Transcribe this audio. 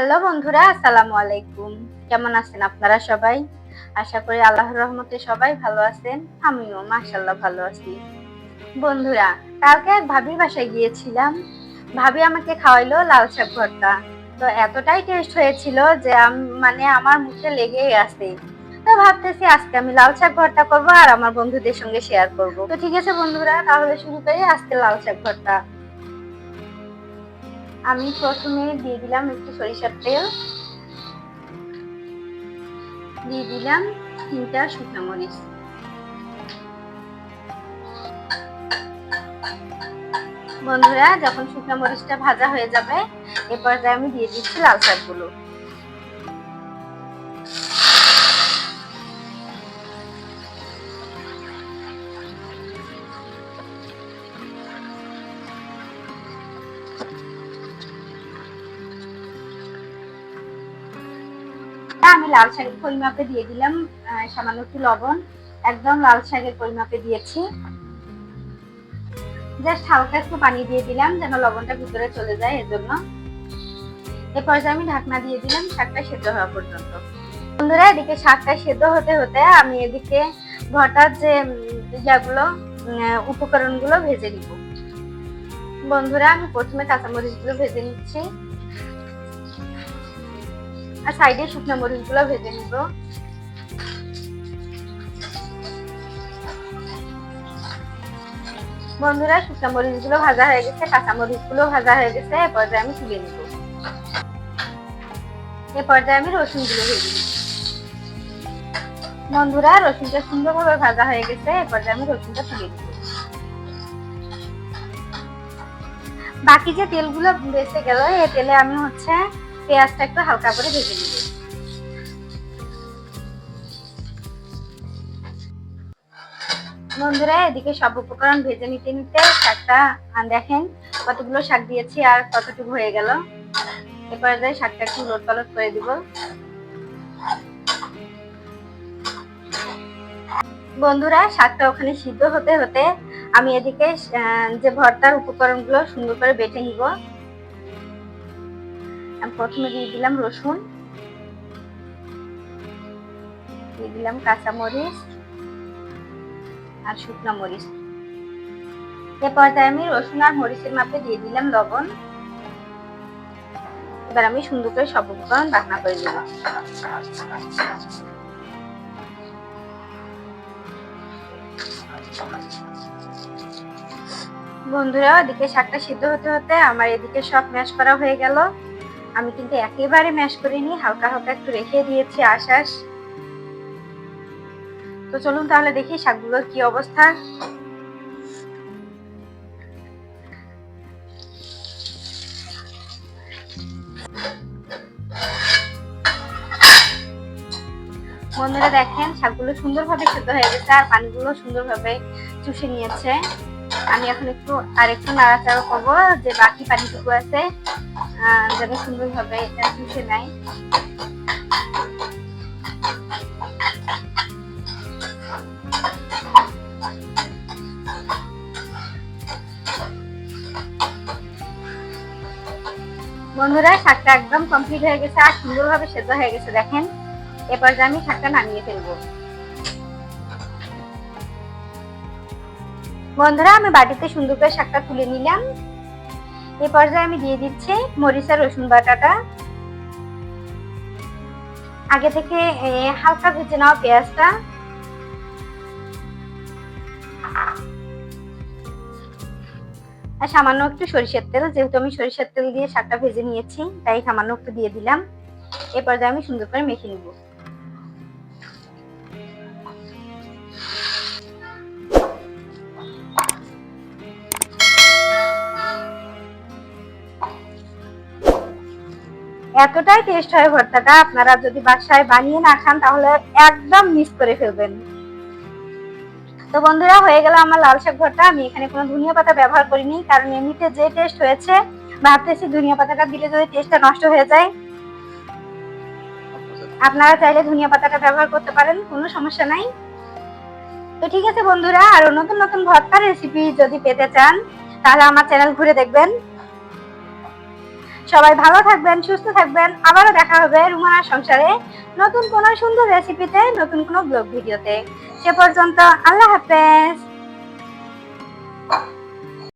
Hello বন্ধুরা, আসসালামু আলাইকুম। কেমন আছেন আপনারা সবাই? আশা করি আল্লাহর রহমতে সবাই ভালো আছেন, আমিও মাশাল্লাহ ভালো আছি। বন্ধুরা, কালকে এক ভাবির বাসায় গিয়েছিলাম। ভাবি আমাকে খাওয়াইলো লাল শাক ভর্তা। তো এতটাই টেস্ট হয়েছিল যে মানে আমার মুখে লেগেই আছে। তো ভাবতেছি আজকে আমি লাল শাক ভর্তা করব আর আমার বন্ধুদের সঙ্গে শেয়ার করব। তো ঠিক আছে বন্ধুরা, তাহলে শুরু করি আজকে লাল শাক ভর্তা। আমি প্রথমে দিয়ে দিলাম একটু সরিষার তেল। দিয়ে দিলাম তিনটা শুকনো মরিচ। বন্ধুরা, যখন শুকনো মরিচটা ভাজা হয়ে যাবে, এরপর আমি দিয়ে দিচ্ছি লাল শাকগুলো। আমি লাল শাকের পরিমাপে দিয়ে দিলাম সামান্য একটু লবণ। একদম লাল শাকের পরিমাপে দিয়েছি। জাস্ট হালকা একটু পানি দিয়ে দিলাম যেন লবণটা ভিতরে চলে যায় এর জন্য এ পর্যায়ে আমি ঢাকনা দিয়ে দিলাম, শাকটা সেদ্ধ হওয়া পর্যন্ত। বন্ধুরা, এদিকে শাকটা সেদ্ধ হতে হতে আমি এদিকে ভর্তার যে ইয়াগুলো উপকরণগুলো ভেজে নিব। বন্ধুরা, আমি প্রথমে কাঁচামরিচগুলো ভেজে নিচ্ছি। আর সাইডে শুকনো মরিচগুলো ভেজে নিব। বন্ধুরা, শুকনো মরিচগুলো ভাজা হয়ে গেছে, কাঁচা মরিচগুলো ভাজা হয়ে গেছে, এ পর্যায়ে আমি তুলে নিব। এ পর্যায়ে আমি রসুন রসুনগুলো ভেজে নিব। বন্ধুরা, রসুনটা সুন্দরভাবে ভাজা হয়ে গেছে, এ পর্যায়ে আমি রসুনটা তুলে নিব। বাকি যে তেলগুলো বেঁচে গেল এই তেলে আমি হচ্ছে পেঁয়াজটা একটু হালকা করে ভেজে নিব। বন্ধুরা, এদিকে সব উপকরণ ভেজে নিতে নিতে শাকটা দেখেন কতগুলো শাক দিয়েছি আর কতটুকু হয়ে গেল। এরপরে যাই শাকটা একটু লোট পালট করে দিব। বন্ধুরা, শাকটা ওখানে সিদ্ধ হতে হতে আমি এদিকে যে ভর্তার উপকরণগুলো সুন্দর করে বেটে নিব। আমি প্রথমে দিয়ে দিলাম রসুন। দিয়ে দিলাম কাঁচামরিচ আর শুকনো মরিচ। এ পর্যায়ে আমি রসুন আর মরিচের মাপে দিয়ে দিলাম লবণ। এবার আমি সুন্দর করে সব উপকরণ রান্না করে দেব বন্ধুরা এদিকে শাকটা সিদ্ধ হতে হতে আমার এদিকে সব ম্যাশ করা হয়ে গেল। আমি কিন্তু একেবারে ম্যাশ করিনি, হালকা হালকা একটু রেখে দিয়েছি আশাস। তো চলুন তাহলে দেখি শাকগুলোর কি অবস্থা। বন্ধুরা দেখেন, শাকগুলো সুন্দরভাবে সেদ্ধ হয়ে গেছে আর পানিগুলো সুন্দরভাবে চুষে নিয়েছে। আমি এখন একটু আর একটু নাড়াচাড়া করব, যে বাকি পানিটুকু আছে। চুষে নেয়। বন্ধুরা, শাকটা একদম কমপ্লিট হয়ে গেছে আর সুন্দরভাবে সেদ্ধ হয়ে গেছে, দেখেন। এবার যে আমি শাকটা নামিয়ে ফেলব। বন্ধুরা, আমি বাটিতে সুন্দর করে শাকটা তুলে নিলাম। এ পর্যায়ে আমি দিয়ে দিচ্ছি মরিচ, রসুন বাটাটা। আগে থেকে হালকা ভেজে নেওয়া পেঁয়াজটা। আর সামান্য একটু সরিষার তেল, যেহেতু আমি সরিষার তেল দিয়ে শাকটা ভেজে নিয়েছি, তাই সামান্য একটু দিয়ে দিলাম। এ পর্যায়ে আমি সুন্দর করে মেখে নিব। এতটাই টেস্ট হয় ভর্তাটা, আপনারা যদি বাসায় বানিয়ে না খান, তাহলে একদম মিস করে ফেলবেন। তো বন্ধুরা, হয়ে গেল আমার লাল শাক ভর্তা। আমি এখানে কোনো ধনিয়া পাতা ব্যবহার করিনি, কারণ এমনিতে যে টেস্ট হয়েছে ভাবতেছি ধনিয়া পাতাটা দিলে যদি টেস্টটা নষ্ট হয়ে যায়। আপনারা চাইলে ধনিয়া পাতাটা ব্যবহার করতে পারেন, কোনো সমস্যা নাই। তো ঠিক আছে বন্ধুরা, আরও নতুন নতুন ভর্তার রেসিপি যদি পেতে চান, তাহলে আমার চ্যানেল ঘুরে দেখবেন। সবাই ভালো থাকবেন, সুস্থ থাকবেন। আবারও দেখা হবে রুমানার সংসারে নতুন কোনো সুন্দর রেসিপিতে নতুন কোনো ব্লগ ভিডিওতে। সে পর্যন্ত আল্লাহ হাফেজ।